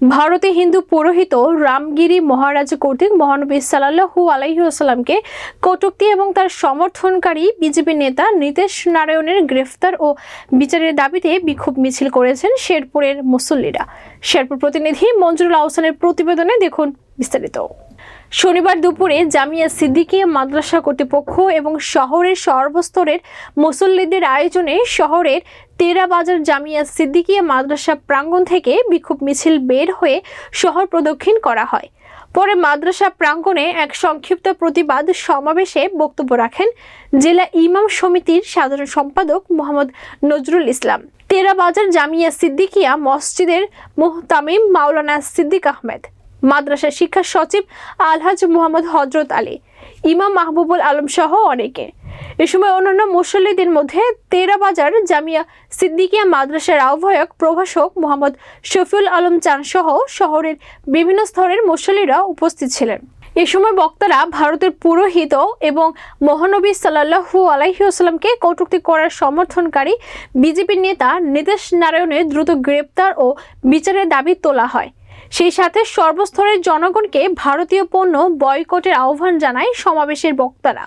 ভারতে হিন্দু পুরোহিত রামগিরি মহারাজ কর্তৃক মহানবী সাল্লাহু আলাইসাল্লামকে কটুক্তি এবং তার সমর্থনকারী বিজেপি নেতা নীতিশ নারায়ণের গ্রেফতার ও বিচারের দাবিতে বিক্ষোভ মিছিল করেছেন শেরপুরের মুসল্লিরা। শেরপুর প্রতিনিধি মঞ্জুরুল আহসানের প্রতিবেদনে দেখুন বিস্তারিত। শনিবার দুপুরে জামিয়া সিদ্দিকিয়া মাদ্রাসা কর্তৃপক্ষ এবং শহরের সর্বস্তরের মুসল্লিদের আয়োজনে শহরের তেরা বাজার জামিয়া সিদ্দিকিয়া মাদ্রাসা প্রাঙ্গণ থেকে বিক্ষোভ মিছিল বের হয়ে শহর প্রদক্ষিণ করা হয়। পরে মাদ্রাসা প্রাঙ্গণে এক সংক্ষিপ্ত প্রতিবাদ সমাবেশে বক্তব্য রাখেন জেলা ইমাম সমিতির সাধারণ সম্পাদক মোহাম্মদ নজরুল ইসলাম। তেরা বাজার জামিয়া সিদ্দিকিয়া মসজিদের মোহতামিম মাওলানা সিদ্দিক আহমেদ। মাদ্রাসা শিক্ষা সচিব আলহাজ মোহাম্মদ হজরত আলী, ইমাম মাহবুবুল আলম সহ অনেকে। এ সময় অন্যান্য মুসল্লিদের মধ্যে তেরা বাজার জামিয়া সিদ্দিকিয়া মাদ্রাসার আহ্বায়ক প্রভাষক মোহাম্মদ শফিউল আলম চান সহ শহরের বিভিন্ন স্তরের মুসল্লিরা উপস্থিত ছিলেন। এ সময় বক্তারা ভারতের পুরোহিত এবং মহানবী সাল্লাহু আলাইসাল্লামকে কটূক্তি করার সমর্থনকারী বিজেপি নেতা নীতিশ নারায়ণের দ্রুত গ্রেপ্তার ও বিচারের দাবি তোলা হয়। সেই সাথে সর্বস্তরের জনগণকে ভারতীয় পণ্য বয়কটের আহ্বান জানায় সমাবেশের বক্তারা।